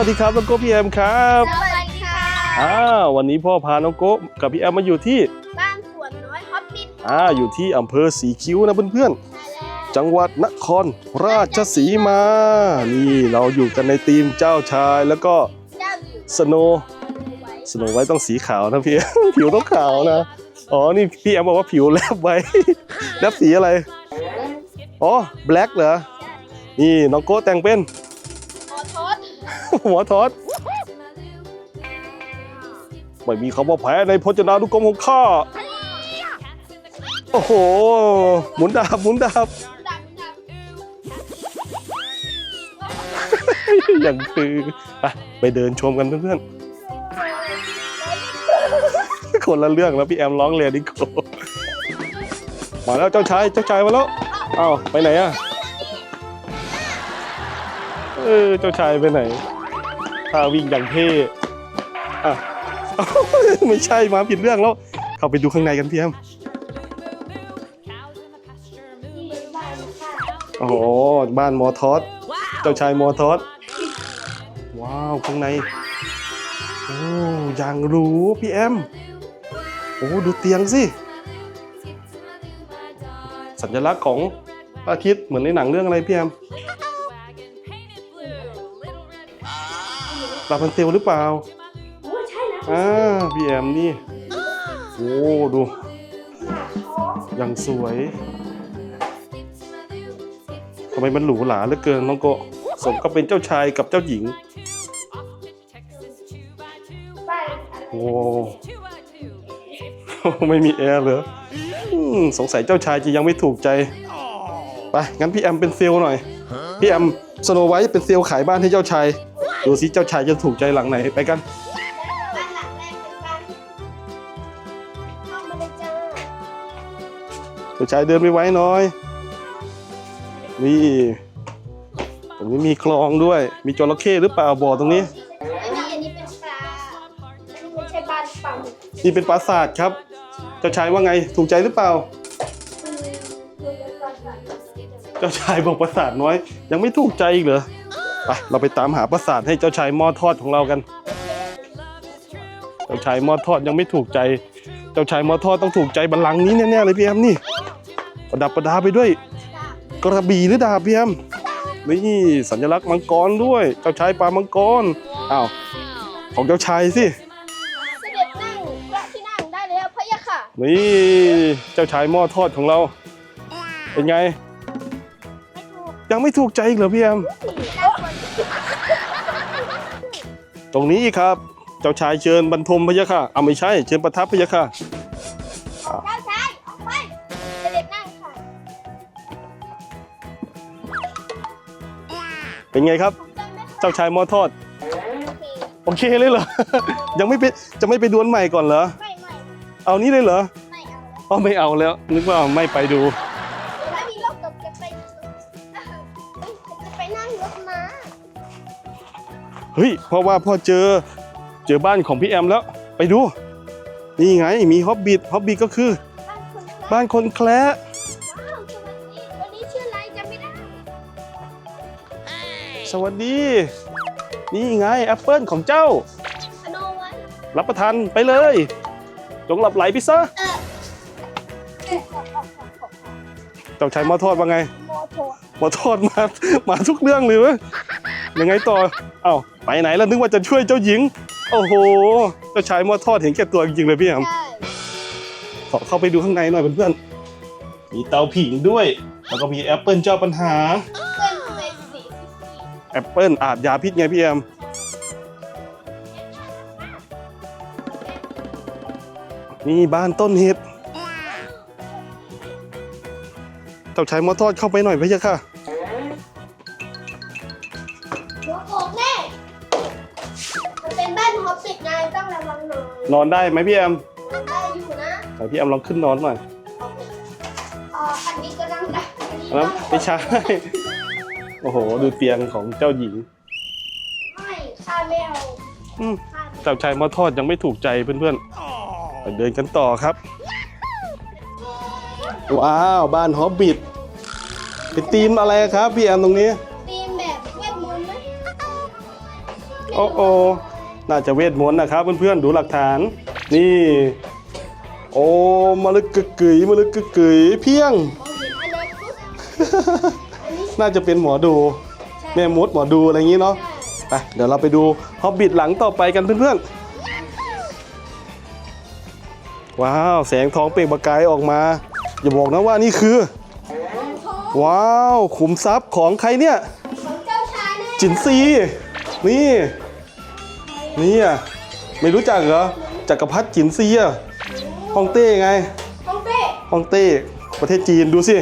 สวัสดีครับน้องโก้พี่แอมครับสวัสดีค่ะอ่าวันนี้พ่อพาน้องโก้กับพี่แอมมาอยู่ที่บ้านสวนน้อยฮอปปิทอ่าอยู่ที่อำเภอสีคิ้วนะเพื่อนๆจังหวัดนครราชสีมา นี่เราอยู่กันในทีมเจ้าชายแล้วก็เจ้าหญิงสโนว์ไว้สโนว์ไว้ต้องสีขาวนะพี่ผิวต้องขาวนะอ๋อนี่พี่แอมบอกว่าผิวแลบไว้แลบสีอะไรอ๋อแบล็กเหรอนี่น้องโก้แต่งเป็นขอโทษ หัวทอดไม่มีคำว่าแพ้ในพจนานุกรมของข้า โอ้โห หมุนดาบ หมุนดาบดังดังอย่างคือไปไปเดินชมกันเพื่อนๆ คนละเรื่องแล้วพี่แอมร้องเรียนดิโกมาแล้วเจ้าชาย เจ้าชายมาแล้ว อ้าว ไปไหนอะเออ เจ้าชายไปไหน ท่าวิ่งอย่างเท่อะ ไม่ใช่มาผิดเรื่องแล้ว เข้าไปดูข้างในกันพี่แอมโอ้โหบ้านมอทอสเจ้าชายมอทอสว้าวข้างในโอ้ยังรู้พี่แอมโอ้ดูเตียงสิ สัญลักษณ์ของพระอาทิตย์เหมือนในหนังเรื่องอะไรพี่แอม ลาพันเซลหรือเปล่าโอ้ใช่นะอ่าพี่แอมนี่โอ้ดูยังสวยทำไมมันหรูหราเหลือเกินน้องโกะสมกับเป็นเจ้าชายกับเจ้าหญิงบ้านโอ้ไม่มีแอร์เหรออืมสงสัยเจ้าชายจะยังไม่ถูกใจไปงั้นพี่แอมเป็นเซลล์หน่อยพี่แอมสโนไวท์เป็นเซลล์ขายบ้านให้เจ้าชาย ดูสิเจ้าชายจะถูกใจหลังไหนไปกัน บ้านหลังแรกเป็นบ้านเข้ามาเลยจ้าเจ้าชายเดินไปไว้หน่อย นี่ตรงนี้มีคลองด้วย มีจระเข้หรือเปล่าบ่อตรงนี้ไม่มีอันนี้เป็นปลาอันนี้ไม่ใช่บ้านปลาหมึกนี่เป็นปราสาทครับ เจ้าชายว่าไงถูกใจหรือเปล่า คือคือเป็นปลาสัตว์เจ้าชายบอกปราสาทน้อย ยังไม่ถูกใจอีกเหรอ ไปเราไปตามหาปราสาทให้เจ้าชายหม้อทอดของเรากัน เจ้าชายหม้อทอดยังไม่ถูกใจ เจ้าชายหม้อทอดต้องถูกใจบัลลังก์นี้แน่ๆเลยพี่แอมนี่ ประดับประดาไปด้วย กระบี่หรือดาบพี่แอมนี่สัญลักษณ์มังกรด้วย เจ้าชายปลามังกรอ้าวของเจ้าชายสิเสด็จนั่งพระที่นั่งได้แล้วพะยะค่ะนี่เจ้าชายหม้อทอดของเรา เป็นไงไม่ถูกยังไม่ถูกใจอีกเหรอพี่แอม ตรงนี้ครับ เจ้าชายเชิญบรรทมพะยะค่ะเอาไม่ใช่เชิญประทับพะยะค่ะเจ้าชายออกไปเสด็จนั่งค่ะเป็นไงครับถูกต้องไหมคะเจ้าชายหม้อทอด โอเคโอเคเลยเหรอ ยังไม่ไปจะไม่ไปดวลใหม่ก่อนเหรอไม่ไม่เอานี้เลยเหรอไม่เอาแล้ว อ๋อไม่เอาแล้ว นึกว่าไม่ไปดู เฮ้ยเพราะว่าพ่อเจอเจอบ้านของพี่แอมแล้ว ไปดู นี่ไงมีฮอบบิทฮอบบิทก็คือบ้านคนแคร์บ้านคนแคละว้าวสวัสดีวันนี้ชื่ออะไรจำไม่ได้สวัสดี นี่ไงแอปเปิลของเจ้า อโนไว้รับประทานไปเลย จงหลับไหลพิซซ่าเออเออออกออกออกออกเจ้าชายหม้อทอดว่าไงโมโทหม้อทอดมามาทุกเรื่องเลยเว้ยยังไงต่อเอ้า ไปไหนแล้วนึกว่าจะช่วยเจ้าหญิง โอ้โห เจ้าชายหม้อทอดเห็นแก่ตัวจริงๆเลยพี่แอมใช่ขอเข้าไปดูข้างในหน่อยเพื่อนๆมีเตาผิงด้วย แล้วก็มีแอปเปิลเจ้าปัญหาเพื่อนทำไมสีแอปเปิลอาจยาพิษไงพี่แอมนี่บ้านต้นเห็ดเจ้าชายหมอทอดเข้าไปหน่อยพี่ยะค่ะ น่อยนอนได้ไหมพี่แอมได้อยู่นะไหนพี่แอมลองขึ้นนอนหน่อยอ่าอันนี้ก็นั่งได้อันนี้แล้วนั่งไม่ใช่ โอ้โห ดูเตียงของเจ้าหญิง ไม่ข้าไม่เอาอืมข้าไม่เจ้าชายหมอทอดยังไม่ถูกใจเพื่อนๆไปเดินกันต่อครับ ว้าว บ้านฮอบบิทเป็นธีมอะไรครับพี่แอมตรงนี้ ตีมแบบเวทมนต์ไหมโอ้โอ น่าจะเวทมนต์นะครับเพื่อนๆดูหลักฐาน นี่ โอ้มาลึกกึกกึ๋ยมาลึกกึกกึ๋ยเพียงมองเห็นอันเล็กปุ๊บอันนี้น่าจะเป็นหมอดูใช่แม่มดหมอดูอะไรอย่างนี้เนาะไปเดี๋ยวเราไปดูฮอบบิทหลังต่อไปกันเพื่อนๆ ว้าวแสงทองเปล่งประกายออกมา อย่าบอกนะว่านี่คือ ว้าวขุมทรัพย์ของใครเนี่ยของเจ้าชายแน่จินซีนี่ นี่อะไม่รู้จักเหรอจักรพรรดิจินซีอะฮ่องเต้ไงของเต้ฮ่องเต้ประเทศจีนดูสิ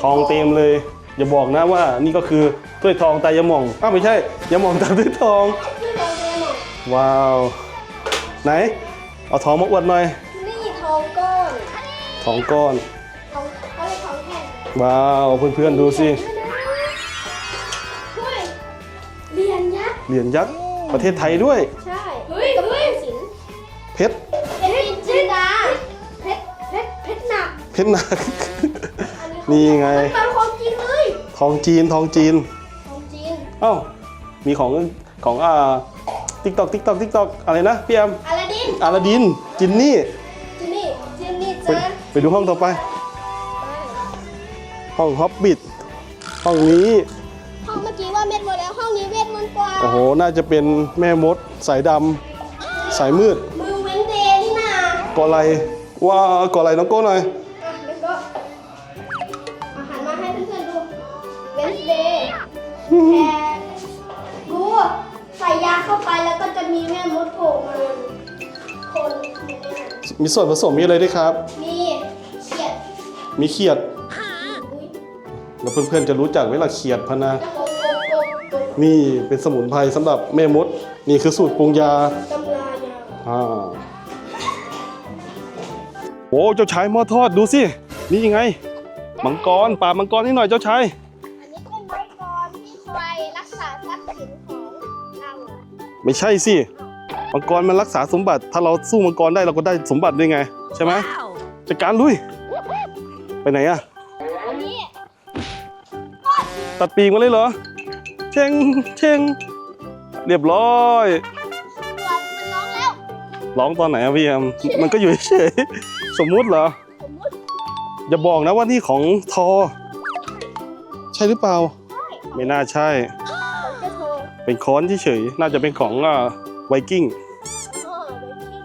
ทองเต็มเลย อย่าบอกนะว่านี่ก็คือถ้วยทองตายาหม่องอ้าวไม่ใช่ยาหม่องตาถ้วยทองที่โรงเรียนหน่อยว้าว ไหน เอาทองมาอวดหน่อย นี่ทองก้อนทองก้อนทองเขาเรียกทองแท่งว้าวเพื่อนๆดูสิเฮ้ยเหรียญยักษ์เหรียญยักษ์ ประเทศไทยด้วย ใช่เฮ้ยเฮ้ยสินเพชรเพชรจินดาเพชรเพชรเพชรหนักเพชรหนักอันนี้นี่ไง มันเป็นของจริงเลยทองจีนทองจีน ของจริงเอ้า มีของของอ่าติ๊กตอกติ๊กตอกติ๊กตอกอะไรนะพี่แอมอลาดินอาลาดินจินนี่จินนี่จินนี่ไปจ้าไปดูห้องต่อไป ห้องฮอบบิทห้องนี้ โอ้โห น่าจะเป็นแม่มด สายดำสายมืดมือเว้นเดย์นี่นากอไรว้ากอไรน้องโก้หน่อยอะแล้วก็อาหารมาให้เพื่อนๆดูเว้นเดย์แทนดูใส่ยาเข้าไปแล้วก็จะมีแม่มดโผล่มาคนในนั้นมีส่วนผสมมีอะไรด้วยครับ มีเขียดมีเขียด อุ้ยแล้วเพื่อนๆจะรู้จักไหมล่ะเขียดพะนะจะโก นี่เป็นสมุนไพรสำหรับแม่มด นี่คือสูตรปรุงยาตำรายาอ่าโอ้เจ้าชายหม้อทอดดูสินี่ยังไง มังกรป่าบมังกรนี่หน่อยเจ้าชายอันนี้เป็นไม้กรที่คอยรักษาทรัพย์สินของเราไม่ใช่สิมังกรมันรักษาสมบัติ ถ้าเราสู้มังกรได้เราก็ได้สมบัติด้วยไง ใช่ไหมจัดการลุย ไปไหนอะอันนี้ตัดปีกมาเลยเหรอ เชงเชงเรียบร้อยตัวมันร้องแล้วร้องตอนไหนอะพี่แอมมันก็อยู่เฉยๆสมมุติเหรอ สมมติอย่าบอกนะว่านี่ของทอ ใช่หรือเปล่า ไม่น่าใช่ผมจะโทรเป็นค้อนเฉยๆน่าจะเป็นของอ่าไวกิ้งพ่อไว้ที่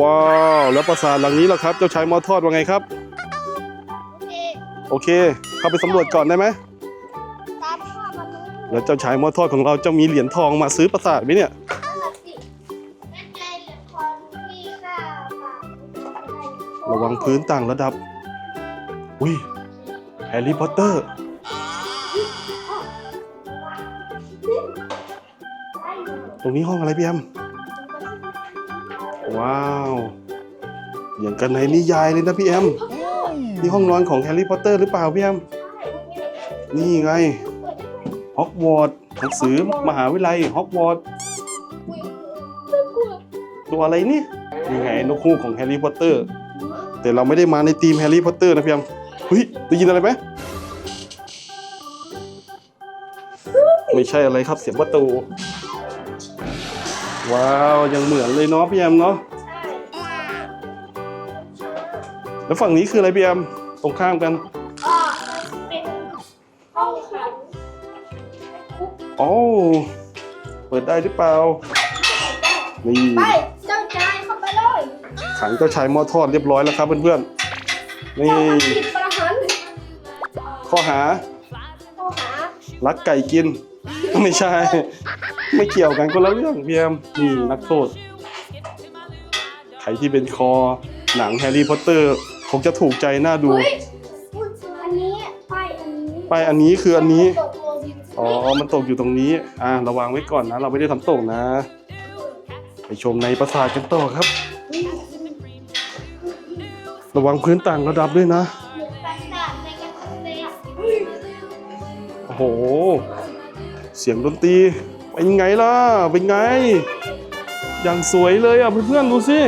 ว้าว แล้วปราสาทหลังนี้ล่ะครับ เจ้าชายหมอทอดว่าไงครับ โอเค โอเค เข้าไปสำรวจก่อนได้ไหมตามพ่อมาดู แล้วเจ้าชายมอทอดของเราจะมีเหรียญทองมาซื้อปราสาทไหมเนี่ยระวังพื้นต่างระดับ อุ้ยแฮร์รี่พอตเตอร์ตรงนี้ห้องอะไรพี่แอมว้าว อย่างกันในนิยายเลยนะพี่แอมนี่ห้องนอนของแฮร์รี่พอตเตอร์หรือเปล่าพี่แอมนี่ไง ฮอกวอตส์หนังสือมหาวิทยาลัยฮอกวอตส์ตัวอะไรนี่นี่ไงนกฮูกของแฮร์รี่พอตเตอร์ แต่เราไม่ได้มาในทีมแฮร์รี่พอตเตอร์นะพี่แอมเฮ้ยได้ยินอะไรไหมไม่ใช่อะไรครับเสียงประตู ว้าวยังเหมือนเลยเนาะพี่แอมเนาะแล้วฝั่งนี้คืออะไรพี่แอมตรงข้ามกันก็เป็น โอ้เปิดได้หรือเปล่า นี่ไปเจ้าชายเข้าไปเลยขังเจ้าชายหม้อทอดเรียบร้อยแล้วครับเพื่อนๆ นี่ เจ้าทำผิดประหารข้อหาข้อหารักไก่กิน ไม่ใช่ ไม่เกี่ยวกันคนละเรื่องพี่แอมนี่นักโทษ ใครที่เป็นคอหนังแฮร์รี่พอตเตอร์คงจะถูกใจน่าดู เฮ้ยอันนี้ป้ายอันนี้ ไปอันนี้คืออันนี้ตกลง อ๋อ มันตกอยู่ตรงนี้ อ่าระวังไว้ก่อนนะ เราไม่ได้ทำตกนะ ไปชมในปราสาทกันต่อครับ ระวังพื้นต่างระดับด้วยนะเหมือนปราสาทในการะตูนเลยอะโอ้โห เสียงดนตรี เป็นไงล่ะ เป็นไง อย่างสวยเลยอะเพื่อนๆดูสิ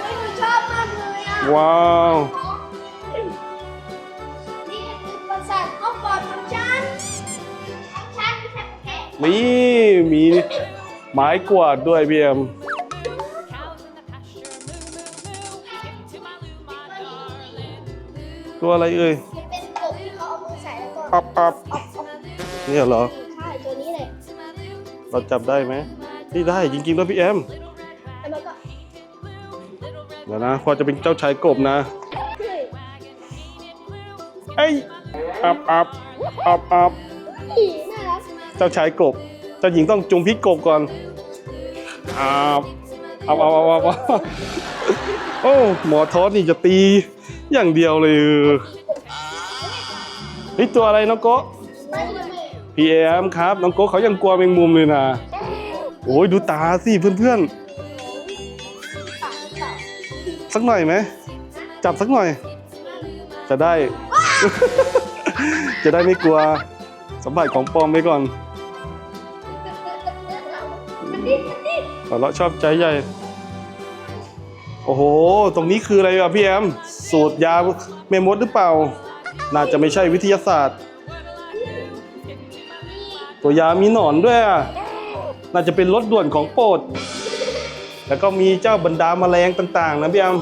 เฮ้ยหนูชอบมากเลยอะว้าว ไม่ใช่ปรานี่มีไม้กวาดด้วยพี่แอมตัวอะไรเอ่ยมันเป็นกบที่เขาเอามือใส่แล้วก็อับอับเนี่ยเหรอใช่ตัวนี้เลยเราจับได้ไหมนี่ได้จริงๆแล้วพี่แอมแล้วมันก็เดี๋ยวนะพอจะเป็นเจ้าชายกบนะเฮ้ยเอ้ยอับอับอับอับน่ารัก เจ้าชายกบ เจ้าหญิงต้องจุงพิษกบก่อนอับอับอับอับอับอับโอ้หมอทอสนี่จะตีอย่างเดียวเลยเฮ้ยตัวอะไรน้องโกะไม่ไม่ไม่พีเอมครับ น้องโกะเขายังกลัวแมงมุมเลยนะ โอ้ยดูตาสิเพื่อนๆ สักหน่อยไหม จับสักหน่อย จะได้ จะได้ไม่กลัว สัมผัสของปลอมไปก่อนหัวเราะชอบใจใหญ่ โอ้โห ตรงนี้คืออะไรอะพี่แอม สูตรยาแม่มดหรือเปล่า น่าจะไม่ใช่วิทยาศาสตร์ ตัวยามีหนอนด้วยอะน่าจะเป็นรถด่วนของโปรด แล้วก็มีเจ้าบรรดาแมลงต่างๆ นะพี่แอม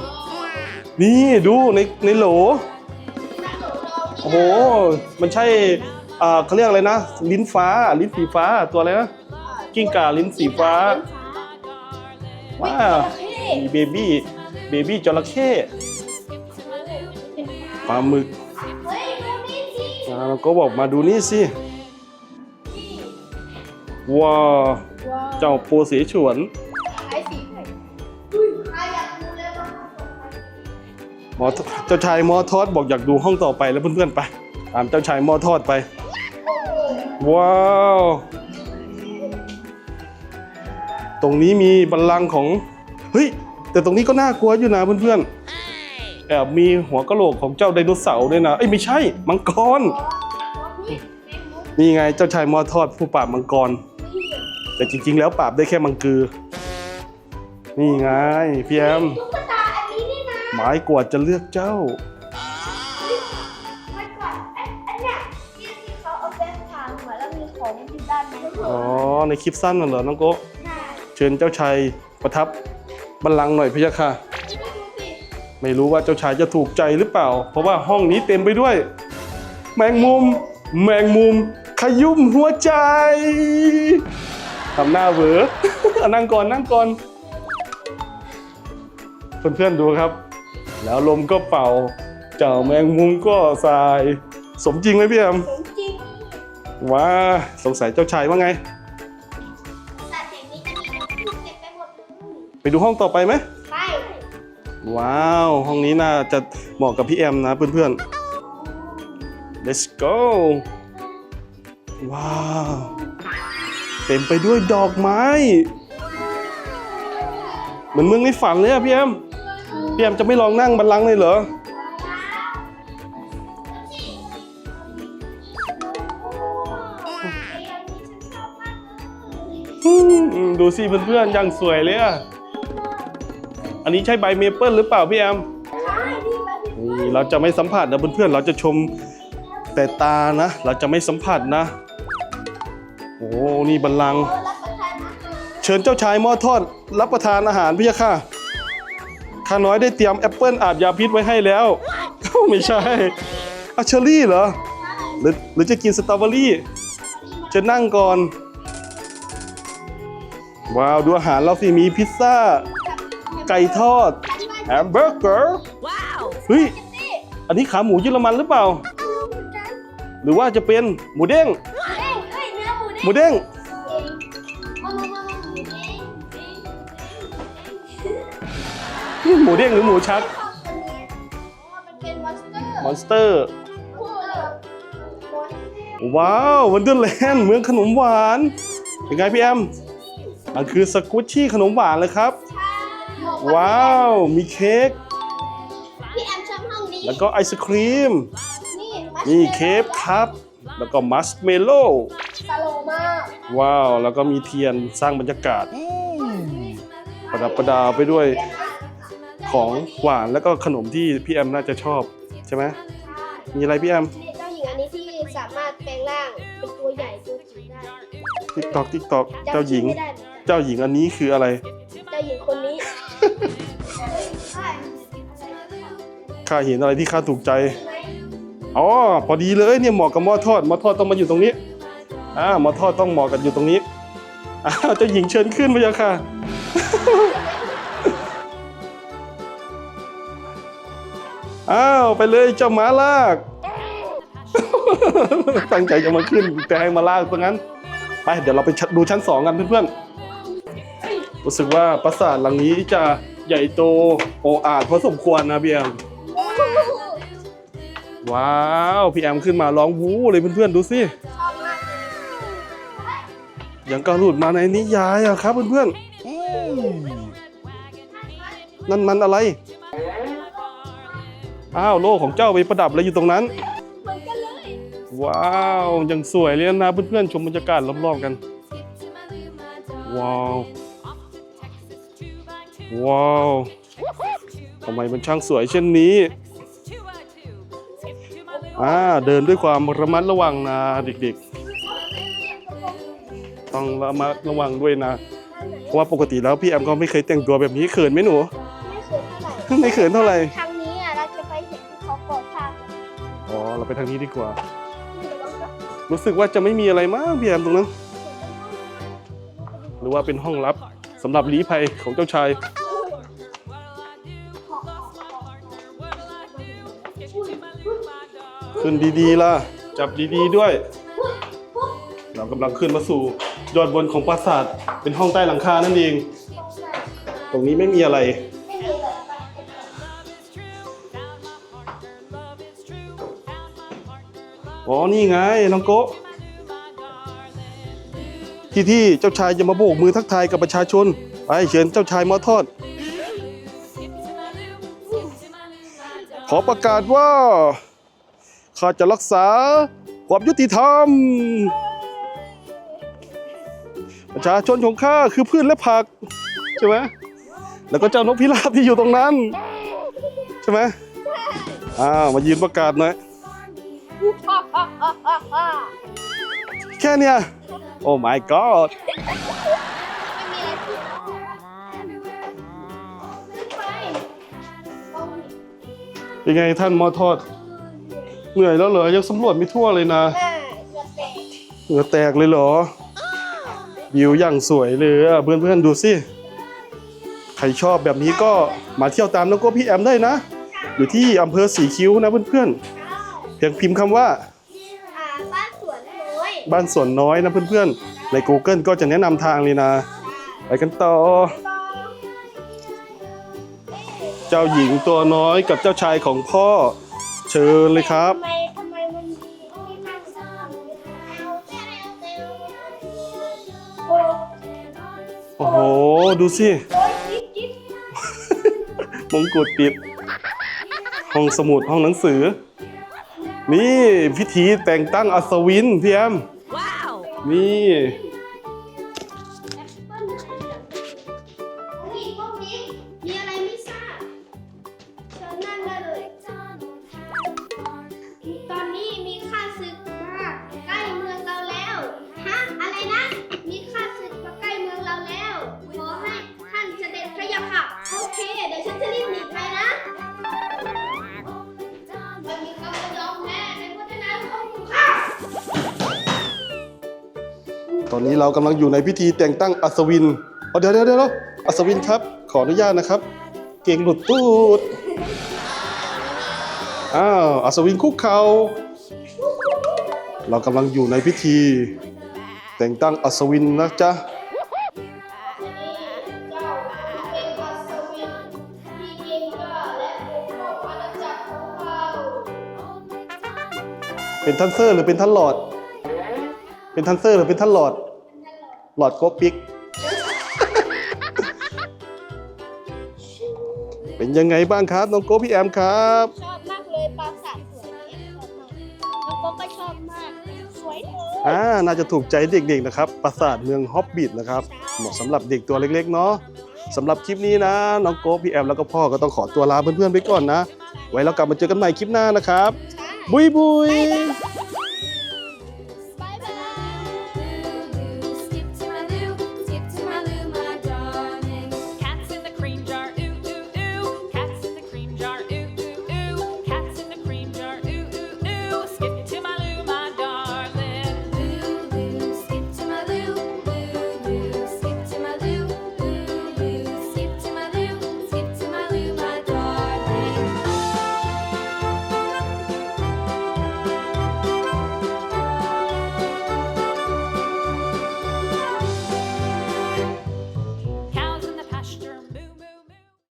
นี่ดูในในโหล โอ้โห มันใช่ อ่าเขาเรียกอะไรนะ ลิ้นฟ้า ลิ้นสีฟ้าตัวอะไรนะกิ้งก่าลิ้นสีฟ้าว้าวมีเบบี้เบบี้จระเข้ปลาหมึกเฮ้ยดูนี่สิอ่าเราก็บอกมาดูนี่สิว้าวว้าวเจ้าโพเสฉวนไอ้สีไข่อุ้ยใครอยากดูเลยว่าเขาส่งไปหมอเจ้าชายมอทอดบอกอยากดูห้องต่อไปแล้วเพื่อนๆไปตามเจ้าชายมอทอดไป ว้าว ตรงนี้มีบัลลังก์ของ เฮ้ย แต่ตรงนี้ก็น่ากลัวอยู่นะเพื่อนๆ แอบมีหัวกะโหลกของเจ้าไดโนเสาร์ด้วยนะ เอ้ยไม่ใช่ มังกร นี่แมงมุมนี่ไงเจ้าชายมอทอดผู้ปราบมังกรนี่แต่จริง ๆ แล้วปราบได้แค่มังกือ นี่ไงพี่แอมตุ๊กตาอันนี้นี่นะหมายกวาดจะเลือกเจ้า อ๋อ ในคลิปสั้นน่ะเหรอ น้องโกะใช่เชิญเจ้าชายประทับบัลลังก์หน่อยพะยะค่ะดูสิไม่รู้ว่าเจ้าชายจะถูกใจหรือเปล่า เพราะว่าห้องนี้เต็มไปด้วย แมงมุม แมงมุม ขยุ่มหัวใจทำหน้าเหวอเอานั่งก่อนนั่งก่อน เพื่อนๆดูครับ แล้วลมก็เป่า เจ้าแมงมุมก็สาย สมจริงไหมพี่แอมของจริง ว้าสงสัยเจ้าชายว่าไง สัตว์แห่งนี้จะมีลูกเต็มไปหมดเลยไปดูห้องต่อไปไหม ไปว้าว ห้องนี้น่าจะเหมาะกับพี่แอมนะเพื่อนๆ let's go ว้าว เต็มไปด้วยดอกไม้ เหมือนเมืองในฝันเลยอะพี่แอม พี่แอมจะไม่ลองนั่งบันลังก์เลยเหรอ อืมดูสิเพื่อนๆยังสวยเลยอะอันนี้ใช่ใบเมเปิลหรือเปล่าพี่แอมใช่นี่มันนี่เราจะไม่สัมผัสนะเพื่อนๆเราจะชมแต่ตานะ เราจะไม่สัมผัสนะ โอ้นี่บัลลังก์รับประทานอาหารเชิญเจ้าชายหม้อทอด รับประทานอาหารพี่ยะค่ะข้าน้อยได้เตรียมแอปเปิลอาบยาพิษไว้ให้แล้ว ไม่ใช่อะเชอรี่เหรอหรือหรือจะกินสตรอเบอรี่เจะนั่งก่อน ว้าว ดูอาหารเราสิ มีพิซซ่า ไก่ทอดแฮมเบอร์เกอร์เฮ้ยนี่อันนี้ขาหมูเยอรมันหรือเปล่าเอาเหมือนกันหรือว่าจะเป็นหมูเด้งเอ้ยเอ้ยเนื้อหมูเด้งหมูเด้งเองมามามามาหมูเด้งเด้งหมูเด้งหรือหมูชักชอบตัวนี้เพราะว่ามันเป็นมอนสเตอร์มอนสเตอร์คู่เลยมอนสเตอร์ ว้าววันเดอร์แลนด์เมืองขนมหวาน เป็นไงพี่แอม มันคือสกุชชี่ขนมหวานเลยครับใช่บอกว้าว มีเค้ก พี่แอมชอบห้องนี้ แล้วก็ไอศครีม นี่นี่เค้กครับ แล้วก็มัสเมลโล่สโลว์มากว้าว แล้วก็มีเทียนสร้างบรรยากาศ ประดับประดาไปด้วยของหวานแล้วก็ขนมที่พี่แอมน่าจะชอบใช่ไหม มีอะไรพี่แอมนี่เจ้าหญิงอันนี้ที่สามารถแปลงร่างเป็นตัวใหญ่ตัวจิ๋วได้ที่ตอกติ๊กตอกเจ้าหญิง จำชื่อไม่ได้เหมือนกันเจ้าหญิงอันนี้คืออะไร เจ้าหญิงคนนี้ข้าเห็นอะไรที่ข้าถูกใจ อ๋อ พอดีเลยเนี่ยเหมาะกับหม้อทอดหม้อทอดต้องมาอยู่ตรงนี้ อ่าหม้อทอดต้องเหมาะกันอยู่ตรงนี้อ้าวเจ้าหญิงเชิญขึ้นพะยะค่ะ อ้าวไปเลยเจ้าหมาลาก ตั้งใจจะมาขึ้นแต่ให้มาลากตรงนั้น ไปเดี๋ยวเราไปดูชั้นสองกันเพื่อนๆ รู้สึกว่าปราสาทหลังนี้จะใหญ่โตโออาจพอสมควรนะพี่แอมว้าวพี่แอมขึ้นมาร้องวู้เลยเพื่อนๆดูสิอย่างก็หลุดมาในนิยายอะครับเพื่อนๆนั่นมันอะไรอ้าวโลกของเจ้าไปประดับอะไรอยู่ตรงนั้น ว้าวยังสวยเลยนะเพื่อนๆชมบรรยากาศรอบๆกัน ว้าว ว้าวทำไมมันช่างสวยเช่นนี้อ่าเดินด้วยความระมัดระวังนะเด็กๆ ต้องระมัดระวังด้วยนะ เพราะว่าปกติแล้วพี่แอมก็ไม่เคยแต่งตัวแบบนี้เขินไหมหนู ไม่เคยเท่าไหร่ ไม่เขินเท่าไหร่ ทางนี้อะเราจะไปเห็นที่เขาก่อสร้างอ๋อเราไปทางนี้ดีกว่า รู้สึกว่าจะไม่มีอะไรมากพี่แอมตรงนั้น หรือว่าเป็นห้องลับสำหรับลี้ภัยของเจ้าชาย ขึ้นดีๆล่ะ จับดีๆด้วย เรากำลังขึ้นมาสู่ยอดบนของปราสาท เป็นห้องใต้หลังคานั่นเอง ตรงนี้ไม่มีอะไร อ๋อ นี่ไง น้องโกะที่ที่เจ้าชายจะมาโบกมือทักทายกับประชาชน ไปเชิญเจ้าชายมาทอด ขอประกาศว่า ข้าจะรักษาความยุติธรรม ประชาชนของข้าคือพืชและผัก ใช่ไหมแล้วก็เจ้านกพิราบที่อยู่ตรงนั้น ใช่ไหมอ้าวมายืนประกาศหน่อยแค่เนี้ยโอ้ my god ไม่มีอะไรผิดขึ้นไปเป็นไงท่านมอทอด เหนื่อยแล้วเหรอยังสำรวจไม่ทั่วเลยนะอ่าเกือบแตกเหงื่อแตกเลยเหรอวิวอย่างสวยเลยอะเพื่อนๆดูสิใครชอบแบบนี้ก็มาเที่ยวตามน้องโก้พี่แอมได้นะ อยู่ที่อำเภอสีคิ้วนะเพื่อนๆเพียงพิมพ์คำว่าอ่า บ้านสวนน้อยบ้านสวนน้อยนะเพื่อนๆใน Google ก็จะแนะนำทางเลยนะ ไปกันต่อ เจ้าหญิงตัวน้อยกับเจ้าชายของพ่อ เชิญเลยครับ ทำไมทำไมมันมีที่นั่งสามโอ้โอ้โห ดูสิโอ้ยจิ๊บจิ๊บมงกุฎปิด ห้องสมุดห้องหนังสือ นี่พิธีแต่งตั้งอัศวินพี่แอมนี่ อนนี้เรากำลังอยู่ในพิธีแต่งตั้งอัศวินเดี๋ยวเดี๋ยวเดี๋ยวอัศวินครับ ขออนุญาตนะครับ เก่งหลุดตูดอ้าวอัศวินคุกเขา่าเรากำลังอยู่ในพิธี แต่งตั้งอัศวินนะจ๊ะเป็นทันเซอร์หรือเป็นท่านหลอด เป็นทันเซอร์หรือเป็นท่านหลอด หลอดโกปิก เป็นยังไงบ้างครับ น้องโกพี่แอมครับ ชอบมากเลยปราสาทสวยเอ็มชอบมากแล้วก็ก็ชอบมาก สวยเลยอ่า น่าจะถูกใจเด็กๆนะครับ ปราสาทเมืองฮอบบิทนะครับ เหมาะสำหรับเด็กตัวเล็กๆเนาะสำหรับคลิปนี้นะ น้องโกพี่แอมแล้วก็พ่อก็ต้องขอตัวลาเพื่อนๆไปก่อนนะ ไว้เรากลับมาเจอกันใหม่คลิปหน้านะครับ ใช่บุยบุย บ๊ายบาย